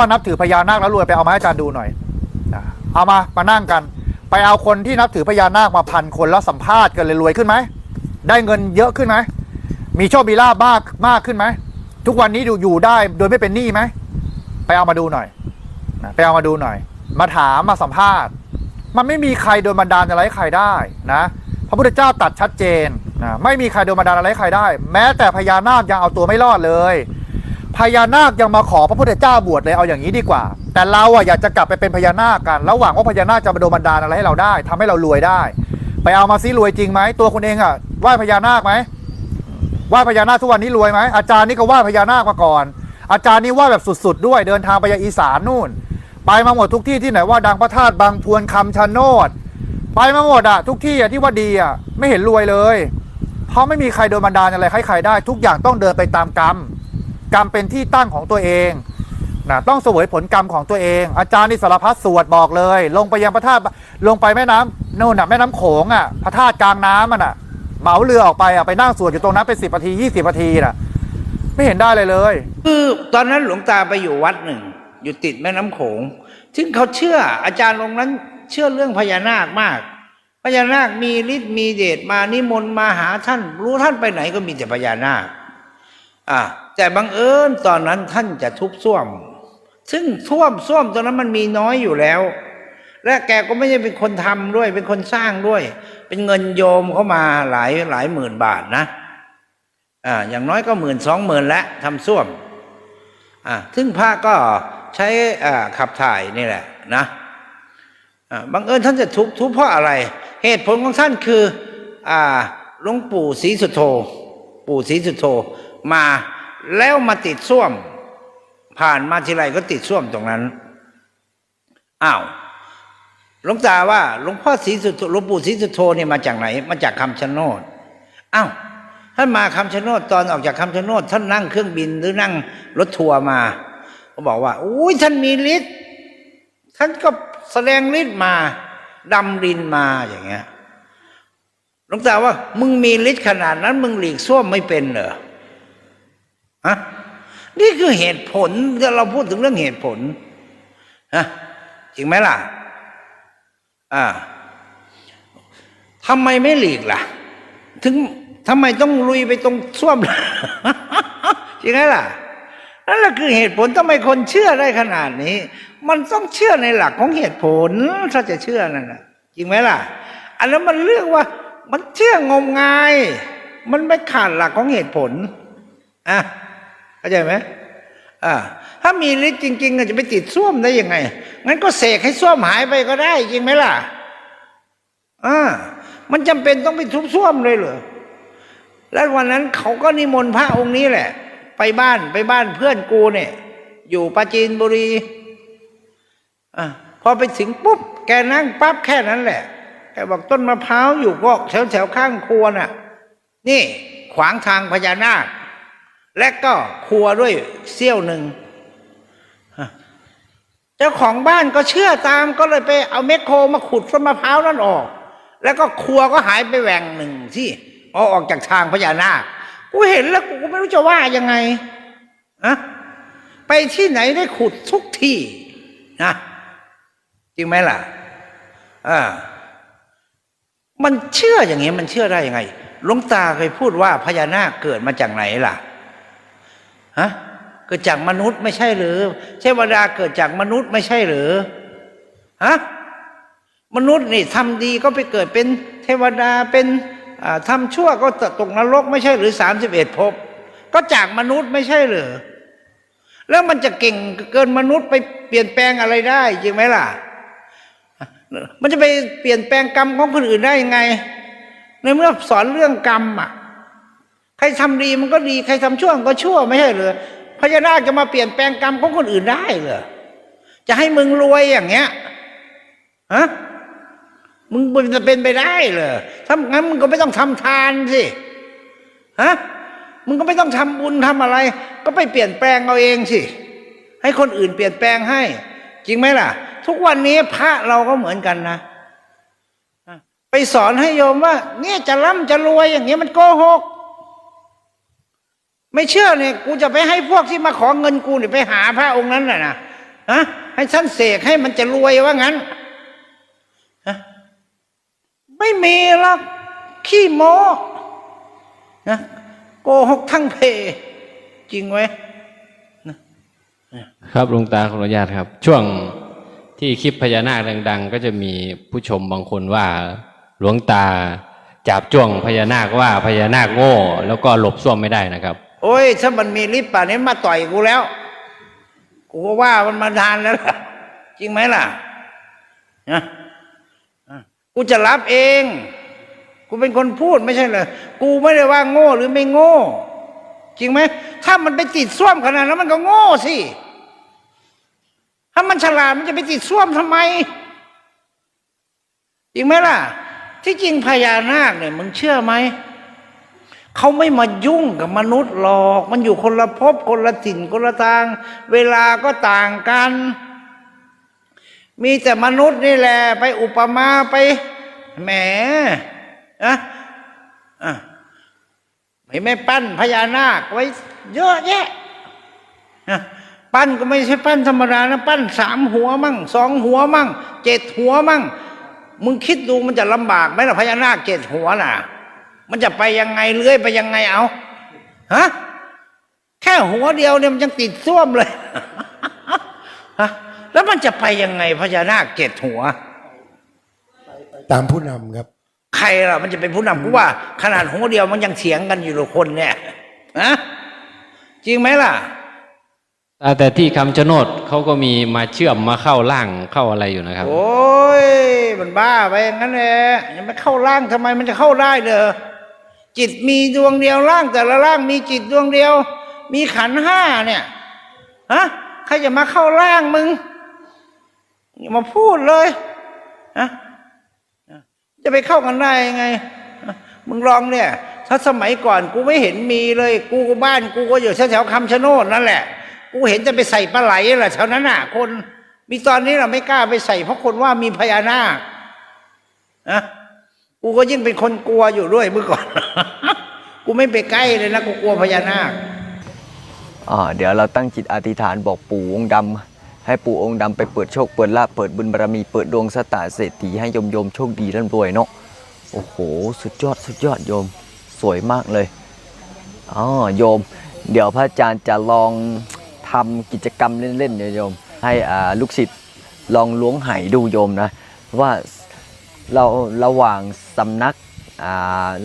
ว่านับถือพญานาคแล้วรวยไปเอามาให้อาจารย์ดูหน่อยนะเอามามานั่งกัน ไปเอาคนที่นับถือพญานาคมาพันคนแล้วสัมภาษณ์กันเลยรวยขึ้นไหม ได้เงินเยอะขึ้นไหม มีโชคมีลาบมากมากขึ้นไหม ทุกวันนี้ดูอยู่ได้โดยไม่เป็นหนี้ไหม ไปเอามาดูหน่อยนะไปเอามาดูหน่อย มาถามมาสัมภาษณ์ มันไม่มีใครโดนบันดาลอะไรให้ใครได้นะ พระพุทธเจ้าตัดชัดเจนนะไม่มีใครโดนบันดาลอะไรใครได้ แม้แต่พญานาคยังเอาตัวไม่รอดเลย พญานาคยังมาขอพระพุทธเจ้าบวชเลยเอาอย่างนี้ดีกว่า แต่เราอะอยากจะกลับไปเป็นพญานาคกันแล้วหวังว่าพญานาคจะมาโดนบันดาลอะไรให้เราได้ทำให้เรารวยได้ ไปเอามาซิรวยจริงไหมตัวคุณเองอะไหว้พญานาคไหมไหว้พญานาคทุกวันนี้รวยไหมอาจารย์นี่ก็ไหว้พญานาคมาก่อน อาจารย์นี่ไหว้แบบสุดๆ ด้วยเดินทางไปยังอีสานนู่น ไปมาหมดทุกที่ที่ไหนว่าดังพระธาตุบางทวนคำชะโนดไปมาหมดอะทุกที่อะที่ว่าดีอะไม่เห็นรวยเลย เพราะไม่มีใครโดนบันดาลอะไรให้ใครได้ ทุกอย่างต้องเดินไปตามกรรม กรรมเป็นที่ตั้งของตัวเองนะต้องเสวยผลกรรมของตัวเอง อาจารย์นิสารพัดสวดบอกเลย ลงไปยังพระธาตุลงไปแม่น้ำนู่นน่ะแม่น้ำโขงอะพระธาตุกลางน้ำมันอะเหมาเรือออกไปอะไปนั่งสวดอยู่ตรงนั้นเป็นสิบนาทียี่สิบนาทีน่ะ ไม่เห็นได้เลยเลย คือตอนนั้นหลวงตาไปอยู่วัดหนึ่ง อยู่ติดแม่น้ำโขง ซึ่งเขาเชื่ออาจารย์องนั้นเชื่อเรื่องพญานาคมากพญานาคมีฤทธิ์มีเดชมานิมนต์มาหาท่าน รู้ท่านไปไหนก็มีแต่พญานาคอ่า แต่บังเอิญตอนนั้นท่านจะทุบส้วม ซึ่งท่วมส้วมตอนนั้นมันมีน้อยอยู่แล้ว และแกก็ไม่ใช่เป็นคนทำด้วย เป็นคนสร้างด้วย เป็นเงินโยมเข้ามาหลายหลายหมื่นบาทนะอ่าอย่างน้อยก็หมื่นสองหมื่นแล้วทำส้วมอ่าซึ่งพระก็ใช้อ่าขับถ่ายนี่แหละนะอ่าบังเอิญท่านจะทุบทุบเพราะอะไร เหตุผลของท่านคืออ่าหลวงปู่ศรีสุโธ ปู่ศรีสุโธมา แล้วมาติดส้วม ผ่านมาทีไรก็ติดส้วมตรงนั้นอ้าวหลวงตาว่าหลวงพ่อศรีสุโธหลวงปู่ศรีสุโธเนี่ยมาจากไหน มาจากคำชะโนดอ้าวท่านมาคำชะโนดตอนออกจากคำชะโนดท่านนั่งเครื่องบินหรือนั่งรถทัวร์มาก็บอกว่าอุ้ยท่านมีฤทธิ์ท่านก็แสดงฤทธิ์มาดำรินมาอย่างเงี้ยหลวงตาว่า มึงมีฤทธิ์ขนาดนั้น มึงหลีกส้วมไม่เป็นเหรอ ฮะนี่คือเหตุผลที่เราพูดถึงเรื่องเหตุผลฮะจริงไหมล่ะ อ่าทำไมไม่หลีกล่ะ ถึงทำไมต้องลุยไปตรงส้วมจริงไหมล่ะนั่นแหละคือเหตุผลทำไมคนเชื่อได้ขนาดนี้ มันต้องเชื่อในหลักของเหตุผลถ้าจะเชื่อนั่นนะจริงไหมล่ะ อันนั้นมันเรื่องว่า มันเชื่องมงาย มันไม่ขาดหลักของเหตุผลอะาใจไหมอ่าถ้ามีฤทธิ์จริงๆจะไปติดส้วมได้ยังไง งั้นก็เสกให้ส้วมหายไปก็ได้จริงไหมล่ะอ่ามันจำเป็นต้องไปทุบส้วมเลยเหรอ แล้ววันนั้นเขาก็นิมนต์พระองค์นี้แหละ ไปบ้านไปบ้านเพื่อนกูเนี่ย อยู่ปราจีนบุรีอะพอไปถึงปุ๊บ แกนั่งปั๊บแค่นั้นแหละ แกบอกต้นมะพร้าวอยู่ก็แถวแถวๆข้างครัวน่ะ นี่ขวางทางพญานาค และก็ครัวด้วยเสี้ยวหนึ่งเจ้าของบ้านก็เชื่อตามก็เลยไปเอาเมคโครมาขุดต้นมะพร้าวนั่นออก แล้วก็ครัวก็หายไปแหว่งหนึ่งที่เอาออกจากทางพญานาคกูเห็นแล้วกูก็ไม่รู้จะว่ายังไงอะไปที่ไหนได้ขุดทุกที่นะจริงไหมล่ะอ่ามันเชื่ออย่างนี้ยมันเชื่อได้ยังไงหลวงตาเคยพูดว่าพญานาคเกิดมาจากไหนล่ะ ฮะเกิดจากมนุษย์ไม่ใช่หรือ เทวดาเกิดจากมนุษย์ไม่ใช่หรือฮะมนุษย์นี่ทำดีก็ไปเกิดเป็นเทวดาเป็นอ่าทำชั่วก็ตกนรกไม่ใช่หรือสามสิบเอ็ดภพก็จากมนุษย์ไม่ใช่หรือแล้วมันจะเก่งเกินมนุษย์ไปเปลี่ยนแปลงอะไรได้จริงไหมล่ะ มันจะไปเปลี่ยนแปลงกรรมของคนอื่นได้ยังไง ในเมื่อสอนเรื่องกรรมอะ ใครทำดีมันก็ดี ใครทำชั่วมันก็ชั่วไม่ใช่หรือพญานาคจะมาเปลี่ยนแปลงกรรมของคนอื่นได้เหรอจะให้มึงรวยอย่างเงี้ยฮะมึงมันจะเป็นไปได้เหรอถ้างั้นมึงก็ไม่ต้องทำทานสิฮะมึงก็ไม่ต้องทำบุญทำอะไร ก็ไปเปลี่ยนแปลงเอาเองสิให้คนอื่นเปลี่ยนแปลงให้ จริงไหมล่ะ ทุกวันนี้พระเราก็เหมือนกันนะไปสอนให้โยมว่า เนี่ยจะร่ำจะรวยอย่างเงี้ยมันโกหก ไม่เชื่อเนี่ยกูจะไปให้พวกที่มาขอเงินกูเนี่ยไปหาพระองค์นั้นน่ะนะฮะให้ฉันเสกให้มันจะรวยว่างั้นฮะไม่มีหรอกขี้โมนะโกหกทั้งเพ จริงไหมครับหลวงตาขออนุญาตครับ ช่วงที่คลิปพญานาคดัง ๆ ก็จะมีผู้ชมบางคนว่าหลวงตาจับจ้วงพญานาคว่าพญานาคโง่ แล้วก็หลบซ่วมไม่ได้นะครับ โอ้ย ถ้ามันมีลิปป่านนี้มาต่อยกูแล้ว กูก็ว่ามันมาทานแล้วล่ะ จริงไหมล่ะนะกูจะรับเอง กูเป็นคนพูดไม่ใช่เหรอกูไม่ได้ว่าโง่หรือไม่โง่ จริงไหมถ้ามันไปติดส้วมขนาดนั้นมันก็โง่สิถ้ามันฉลาดมันจะไปติดส้วมทำไมจริงไหมล่ะ ที่จริงพญานาคเนี่ยมึงเชื่อไหม เขาไม่มายุ่งกับมนุษย์หรอก มันอยู่คนละภพคนละถิ่นคนละทาง เวลาก็ต่างกัน มีแต่มนุษย์นี่แหละ ไปอุปมาไปแหมอะอะไม่ไม่ปั้นพญานาคไว้ เยอะแยะนะปั้นก็ไม่ใช่ปั้นธรรมดานะปั้นสามหัวมั่งสองหัวมั่งเจ็ดหัวมั่งมึงคิดดูมันจะลำบากไหมล่ะพญานาคเจ็ดหัวน่ะ มันจะไปยังไงเลื้อยไปยังไงเอาฮะแค่หัวเดียวเนี่ยมันยังติดส้วมเลยฮะแล้วมันจะไปยังไงพญานาคเจ็ดหัว ตามผู้นำครับ ใครล่ะมันจะเป็นผู้นำกูว่า ขนาดหัวเดียวมันยังเถียงกันอยู่เลยคนเนี่ยฮะจริงไหมล่ะแต่แต่ที่คำชะโนดเขาก็มีมาเชื่อมมาเข้าร่างเข้าอะไรอยู่นะครับ โอ้ยมันบ้าไปอย่างนั้นแหละยังไม่เข้าร่างทำไมมันจะเข้าได้เด้อ จิตมีดวงเดียวร่างแต่ละร่างมีจิตดวงเดียว มีขันห้าเนี่ยฮะใครจะมาเข้าร่างมึงอย่ามาพูดเลยฮะจะไปเข้ากันได้ยังไง มึงลองเนี่ย ถ้าสมัยก่อนกูไม่เห็นมีเลย กูก็บ้านกูก็อยู่แถวๆคำชะโนดนั่นแหละ กูเห็นจะไปใส่ปลาไหลแหละแถวนั้นน่ะ คน มีตอนนี้เราไม่กล้าไปใส่ เพราะคนว่ามีพญานาคนะ กูก็ยิ่งเป็นคนกลัวอยู่ด้วยเมื่อก่อน กูไม่ไปใกล้เลยนะกูกลัวพญานาคอ่าเดี๋ยวเราตั้งจิตอธิษฐานบอกปู่องค์ดำให้ปู่องค์ดำไปเปิดโชคเปิดลาภเปิดบุญบารมีเปิดดวงสตาเศรษฐีให้โยมโยมโชคดีร่ำรวยเนาะโอ้โห สุดยอดสุดยอดโยมสวยมากเลยอ๋อโยม เดี๋ยวพระอาจารย์จะลองทำกิจกรรมเล่นๆเนี่ยโยม ให้อ่าลูกศิษย์ลองล้วงไหดูโยมนะว่า เราระหว่างสำนัก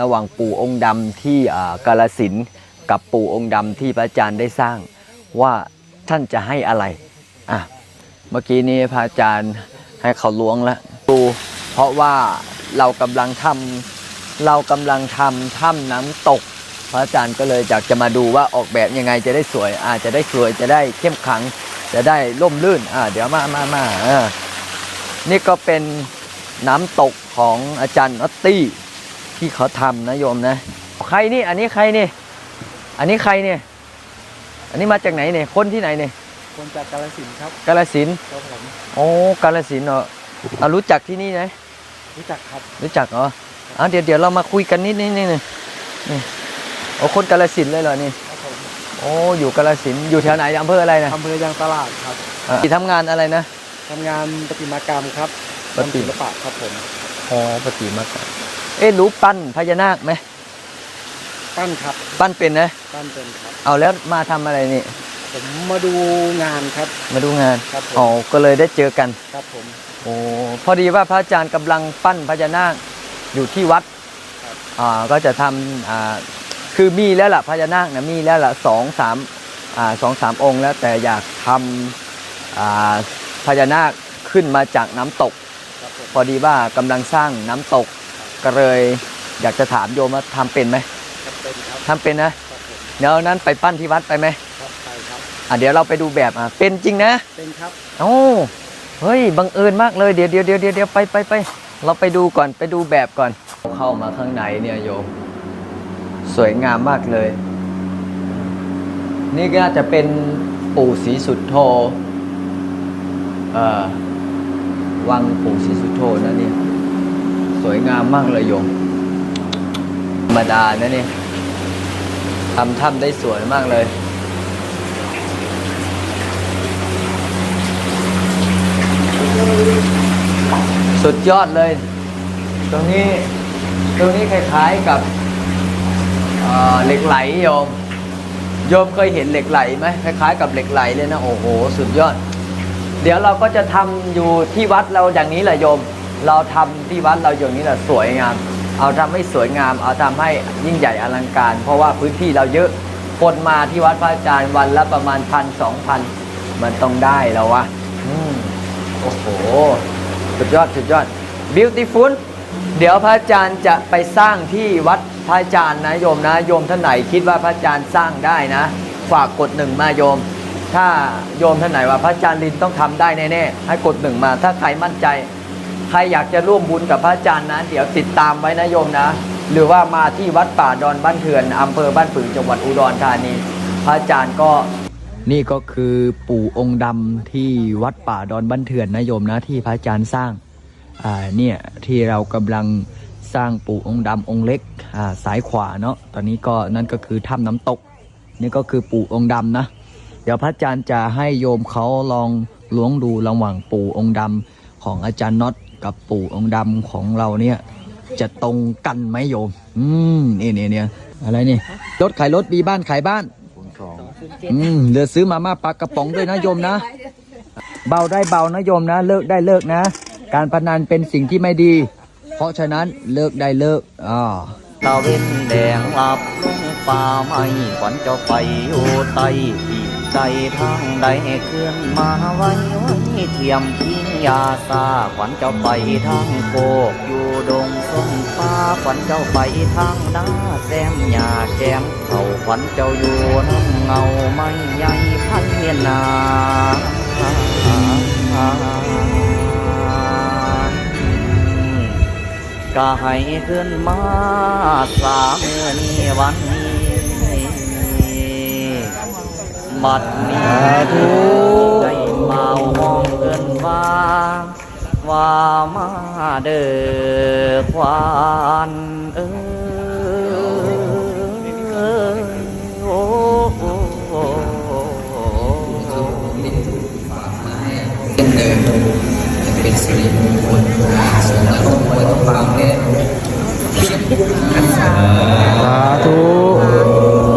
ระหว่างปู่องค์ดำที่กาลสินกับปู่องค์ดำที่พระอาจารย์ได้สร้าง ว่าท่านจะให้อะไรอะเมื่อกี้นี้พระอาจารย์ให้เขาล้วงแล้วดูเพราะว่าเรากำลังทำเรากำลังทำถ้ำน้ำตก พระอาจารย์ก็เลยอยากจะมาดูว่าออกแบบยังไงจะได้สวยอาจจะได้สวยจะได้เข้มขัง จะได้ร่มรื่นอ่าเดี๋ยวมามามาเออนี่ก็เป็น น้ำตกของอาจารย์นอตตี้ที่เขาทำนะโยมนะ ใครนี่อันนี้ใครนี่ อันนี้ใครเนี่ย อันนี้มาจากไหนเนี่ยคนที่ไหนเนี่ยคนจากกาลสินธุ์ครับกาลสินธุ์ครับผมโอ้กาลสินธุ์เหรออะรู้จักที่นี่ไหมรู้จักครับ รู้จักเหรออะเดี๋ยวเดี๋ยวเรามาคุยกันนิดนิดนี่นี่นี่โอ้คนกาลสินธุ์เลยเหรอนี่ครับผมโอ้อยู่กาลสินธุ์อยู่แถวไหนอำเภออะไรนะอำเภอยางตลาดครับอะทำงานอะไรนะทำงานประติมากรรมครับ ประติทำศิลปะครับผมอ๋อปฏิมากรรมเอ๊ะรู้ปั้นพญานาคไหมปั้นครับปั้นเป็นนะ ปั้นเป็นครับ เอาแล้วมาทำอะไรนี่ ผมมาดูงานครับมาดูงานครับผมอ๋อก็เลยได้เจอกัน ครับผม โอ้พอดีว่าพระอาจารย์กำลังปั้นพญานาคอยู่ที่วัดครับ อ่าก็จะทำอ่าคือมีแล้วล่ะพญานาคนะมีแล้วล่ะสองสามอ่าสองสามองค์แล้วแต่อยากทำอ่าพญานาคขึ้นมาจากน้ำตกครับผม พอดีว่ากำลังสร้างน้ำตกก็เลยอยากจะถามโยมว่าทำเป็นไหมครับเป็นครับทำเป็นนะครับผมเดี๋ยวนั้นไปปั้นที่วัดไปไหมครับไปครับอะเดี๋ยวเราไปดูแบบอะเป็นจริงนะเป็นครับโอ้เฮ้ยบังเอิญมากเลยเดี๋ยวเดี๋ยวเดี๋ยวเดี๋ยวไปไปไปเราไปดูก่อนไปดูแบบก่อน เข้ามาข้างในเนี่ยโยม สวยงามมากเลย นี่ก็จะเป็นปู่ศรีสุดโธเอ่อ วังปู่ศรีสุโธนะเนี่ย สวยงามมากเลยโยมธรรมดานะเนี่ยทำถ้ำได้สวยมากเลยสุดยอดเลย ตรงนี้ตรงนี้คล้ายๆกับเหล็กไหลโยม โยมเคยเห็นเหล็กไหลไหมคล้ายๆกับเหล็กไหลเลยนะ โอ้โห สุดยอด เดี๋ยวเราก็จะทำอยู่ที่วัดเราอย่างนี้แหละโยม เราทำที่วัดเราอย่างนี้แหละสวยงาม เอาทำให้สวยงาม เอาทำให้ยิ่งใหญ่อลังการ เพราะว่าพื้นที่เราเยอะคนมาที่วัดพระอาจารย์วันละประมาณพันสองพันมันต้องได้แล้ววะอืมโอ้โห สุดยอดสุดยอด beautiful เดี๋ยวพระอาจารย์จะไปสร้างที่วัดพระอาจารย์นะโยมนะ โยมท่านไหนคิดว่าพระอาจารย์สร้างได้นะ ฝากกดหนึ่งมาโยม ถ้าโยมท่านไหนว่าพระอาจารย์ลินต้องทำได้แน่ๆให้กดหนึ่งมา ถ้าใครมั่นใจ ใครอยากจะร่วมบุญกับพระอาจารย์นะ เดี๋ยวติดตามไว้นะโยมนะ หรือว่ามาที่วัดป่าดอนบ้านเถื่อนอำเภอบ้านผือจังหวัดอุดรธานีพระอาจารย์ก็นี่ก็คือปู่องค์ดำที่วัดป่าดอนบ้านเถื่อนนะโยมนะที่พระอาจารย์สร้างอ่าเนี่ยที่เรากำลังสร้างปู่องค์ดำองค์เล็กอ่าสายขวาเนาะตอนนี้ก็นั่นก็คือถ้ำน้ำตก นี่ก็คือปู่องค์ดำนะ ดี๋ยวพระอาจารย์จะให้โยมเขาลองล้วงดูระหว่างปู่องค์ดำของอาจารย์น็อตกับปู่องค์ดำของเราเนี่ย จะตรงกันไหมโยม อืมนี่นี่เนี่ยอะไรนี่รถขายรถมีบ้านขายบ้านอืมเหลือซื้อมาม่าปลากระป๋องด้วยนะโยมนะ เบาได้เบานะโยมนะ เลิกได้เลิกนะ การพนันเป็นสิ่งที่ไม่ดี เพราะฉะนั้นเลิกได้เลิกอ่าตะเวนแดงลับลงป่าไม้ขวัญเจ้าไปอยู่ใต้ที่ ใดทางใดเคลื่อนมาไว้ไว้เทียมพิงยาซาขวัญเจ้าไปทางโคกอยู่ดงส้นป่าขวัญเจ้าไปทางนาแซมหญ้าแกมเขาขวัญเจ้าอยู่น้ำเงาไม้ใหญ่พันเนียนาก็ให้ขึ้นมาสามเมื่อนี้วัน บัดนี้ได้มาห้องเกินว่าว่ามาเด้อควานเออโอ้โอ้โอ้สาธุ